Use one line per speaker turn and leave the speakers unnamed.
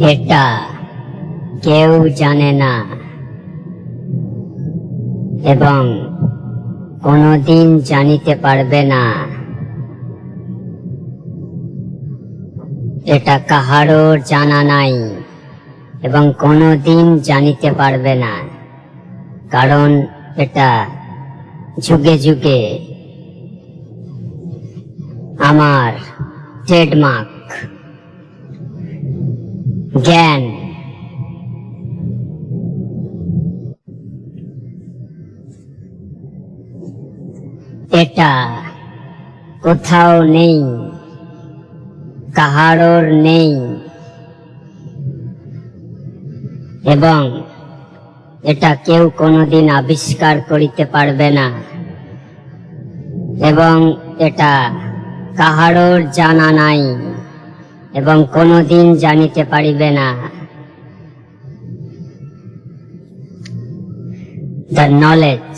এটা কেউ জানে না। এবং কোনোদিন জানিতে পারবে না এটা কাহারও জানা নাই এবং কোনোদিন জানিতে পারবে না। কারণ এটা যুগে যুগে আমার ট্রেডমার্ক জ্ঞান। এটা কোথাও নেই, কাহারোর নেই। এবং এটা কেউ কোনোদিন আবিষ্কার করিতে পারবে না। এবং এটা কাহারোর জানা নাই। এবং কোনোদিন জানিতে পারিবে না। The knowledge